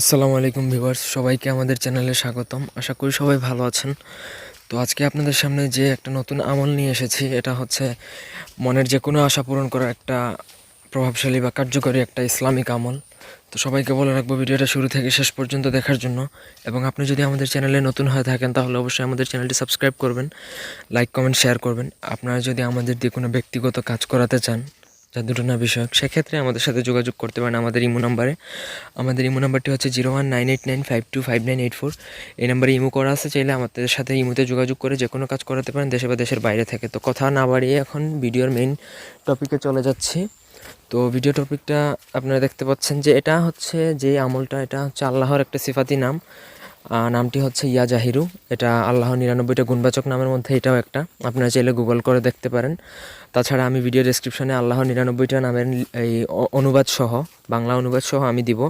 আসসালামু আলাইকুম ভিউয়ার্স, সবাইকে আমাদের চ্যানেলে স্বাগতম। আশা করি সবাই ভালো আছেন। তো আজকে আপনাদের সামনে যে একটা নতুন আমল নিয়ে এসেছি, এটা হচ্ছে মনের যে কোনো আশা পূরণ করা একটা প্রভাবশালী বা কার্যকরী একটা ইসলামিক আমল। তো সবাইকে বলে রাখব, ভিডিওটা শুরু থেকে শেষ পর্যন্ত দেখার জন্য। এবং আপনি যদি আমাদের চ্যানেলে নতুন হয়ে থাকেন, তাহলে অবশ্যই আমাদের চ্যানেলটি সাবস্ক্রাইব করবেন, লাইক, কমেন্ট, শেয়ার করবেন। আপনারা যদি আমাদের দিয়ে কোনো ব্যক্তিগত কাজ করাতে চান জাদুটনা বিষয়ক, সেক্ষেত্রে আমাদের সাথে যোগাযোগ করতে পারেন আমাদের ইমো নাম্বারে। আমাদের ইমো নাম্বারটি হচ্ছে zero one nine eight nine five two five nine eight four. এই নাম্বারে ইমো করা আছে, চাইলে আমাদের সাথে ইমোতে যোগাযোগ করে যে কোনো কাজ করাতে পারেন দেশে বা দেশের বাইরে থেকে। তো কথা না বাড়িয়ে এখন ভিডিওর মেইন টপিকে চলে যাচ্ছি। তো ভিডিও টপিকটা আপনারা দেখতে পাচ্ছেন যে এটা হচ্ছে যে আমলটা, এটা হচ্ছে আল্লাহর একটা সিফাতি নাম। নামটি হচ্ছে ইয়া জাহিরু। এটা আল্লাহ নিরানব্বইটা গুণবাচক নামের মধ্যে এটাও একটা। আপনারা চাইলে গুগল করে দেখতে পারেন। তাছাড়া আমি ভিডিও ডেসক্রিপশনে আল্লাহ নিরানব্বইটা নামের এই অনুবাদ সহ, বাংলা অনুবাদ সহ আমি দিব।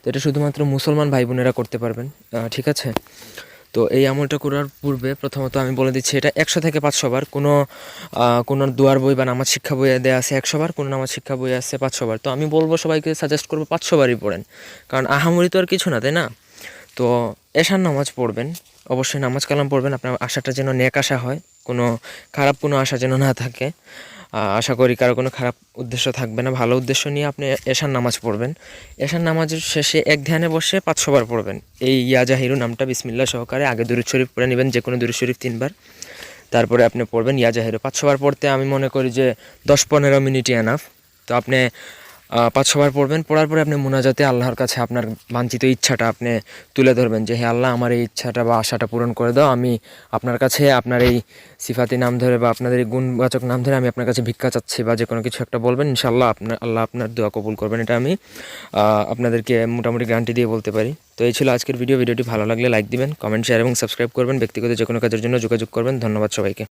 তো এটা শুধুমাত্র মুসলমান ভাই বোনেরা করতে পারবেন। ঠিক আছে? তো এই আমলটা করার পূর্বে প্রথমত আমি বলে দিচ্ছি, এটা একশো থেকে পাঁচশো বার। কোনো কোনো দুয়ার বই বা নামাজ শিক্ষা বইয়ে দেওয়া আছে একশো বার, কোনো নামাজ শিক্ষা বই আছে পাঁচশো বার। তো আমি বলব সবাইকে সাজেস্ট করব পাঁচশো বারই পড়েন। কারণ আহামরি তো আর কিছু না, তাই না? তো এশার নামাজ পড়বেন, অবশ্যই নামাজ কালাম পড়বেন, আপনার আশাটা যেন নেক আশা হয়, কোনো খারাপ কোনো আশা যেন না থাকে। আশা করি কারও কোনো খারাপ উদ্দেশ্য থাকবে না, ভালো উদ্দেশ্য নিয়ে আপনি এশার নামাজ পড়বেন। এশার নামাজের শেষে এক ধ্যানে বসে পাঁচশো বার পড়বেন। এই ইয়া জাহিরু নামটা বিসমিল্লা সহকারে আগে দুরুদ শরীফ পড়ে নেবেন, যে কোনো দুরুদ শরীফ তিনবার। তারপরে আপনি পড়বেন ইয়া জাহিরু। পাঁচশো বার পড়তে আমি মনে করি যে দশ পনেরো মিনিটই এনাফ তো আপনি আহ, ছবার পড়বেন। পড়ার পরে আপনি মোনাজাতে আল্লাহর কাছে আপনার বাঞ্ছিত ইচ্ছাটা আপনি তুলে ধরবেন যে হে আল্লাহ আমার এই ইচ্ছাটা বা আশাটা পূরণ করে দাও। আমি আপনার কাছে আপনার এই সিফাতি নাম ধরে বা আপনাদের এই গুণবাচক নাম ধরে আমি আপনার কাছে ভিক্ষা চাচ্ছি বা যে কোনো কিছু একটা বলবেন ইনশাল্লাহ আপনার আল্লাহ আপনার দোয়া কবুল করবেন। এটা আমি আপনাদেরকে মোটামুটি গ্যারান্টি দিয়ে বলতে পারি। তো এই ছিল আজকের ভিডিও ভিডিওটি ভালো লাগলে লাইক দিবেন কমেন্ট শেয়ার এবং সাবস্ক্রাইব করবেন। ব্যক্তিগত যে কোনো কাজের জন্য যোগাযোগ করবেন। ধন্যবাদ সবাইকে।